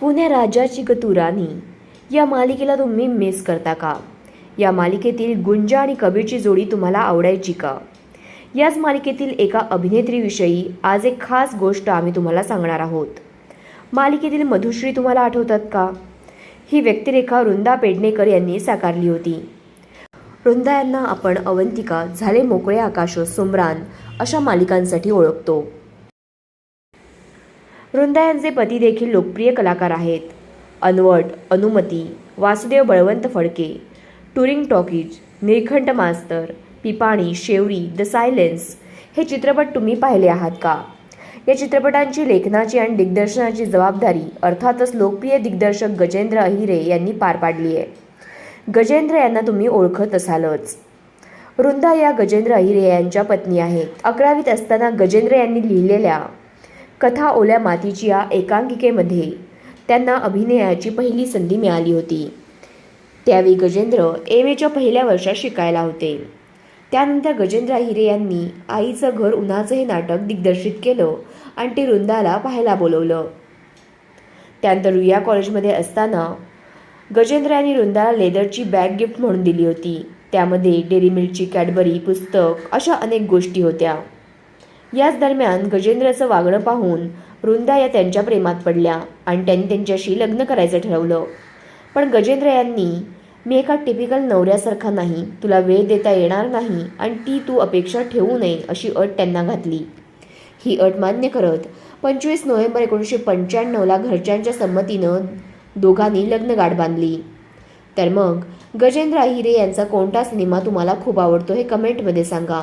कुण्या राजाची ग तू राणी. या मालिकेला तुम्ही मिस करता का? या मालिकेतील गुंजा आणि कबीरची जोडी तुम्हाला आवडायची का? याच मालिकेतील एका अभिनेत्रीविषयी आज एक खास गोष्ट आम्ही तुम्हाला सांगणार आहोत. मालिकेतील मधुश्री तुम्हाला आठवतात का? ही व्यक्तिरेखा वृंदा पेडणेकर यांनी साकारली होती. वृंदा यांना आपण अवंतिका झाले मोकळे आकाश सुमरान अशा मालिकांसाठी ओळखतो. वृंदा यांचे पती देखील लोकप्रिय कलाकार आहेत. अनवट अनुमती वासुदेव बळवंत फडके टुरिंग टॉकीज निळखंड मास्तर पिपाणी शेवरी द सायलेन्स हे चित्रपट तुम्ही पाहिले आहात का? या चित्रपटांची लेखनाची आणि दिग्दर्शनाची जबाबदारी अर्थातच लोकप्रिय दिग्दर्शक गजेंद्र अहिरे यांनी पार पाडली आहे. गजेंद्र यांना तुम्ही ओळखत असालच. वृंदा या गजेंद्र अहिरे यांच्या पत्नी आहेत. अकरावीत असताना गजेंद्र यांनी लिहिलेल्या कथा ओल्या मातीची या एकांकिकेमध्ये त्यांना अभिनयाची पहिली संधी मिळाली होती. त्यावेळी गजेंद्र एम एच्या पहिल्या वर्षात शिकायला होते. त्यानंतर गजेंद्र हिरे यांनी आईचं घर उन्हाचं हे नाटक दिग्दर्शित केलं आणि ते वृंदाला पाहायला बोलवलं. त्यानंतर रुया कॉलेजमध्ये असताना गजेंद्र यांनी वृंदाला लेदरची बॅग गिफ्ट म्हणून दिली होती. त्यामध्ये डेअरी मिल्कची कॅडबरी पुस्तक अशा अनेक गोष्टी होत्या. याच दरम्यान गजेंद्रचं वागणं पाहून वृंदा या त्यांच्या प्रेमात पडल्या आणि त्यांनी त्यांच्याशी लग्न करायचं ठरवलं. पण गजेंद्र यांनी मी एका टिपिकल नवऱ्यासारखा नाही तुला वेळ देता येणार नाही आणि ती तू अपेक्षा ठेवू नये अशी अट त्यांना घातली. ही अट मान्य करत पंचवीस नोव्हेंबर एकोणीसशे पंच्याण्णवला घरच्यांच्या संमतीनं दोघांनी लग्नगाठ बांधली. तर मग गजेंद्र अहिरे यांचा कोणता सिनेमा तुम्हाला खूप आवडतो हे कमेंटमध्ये सांगा.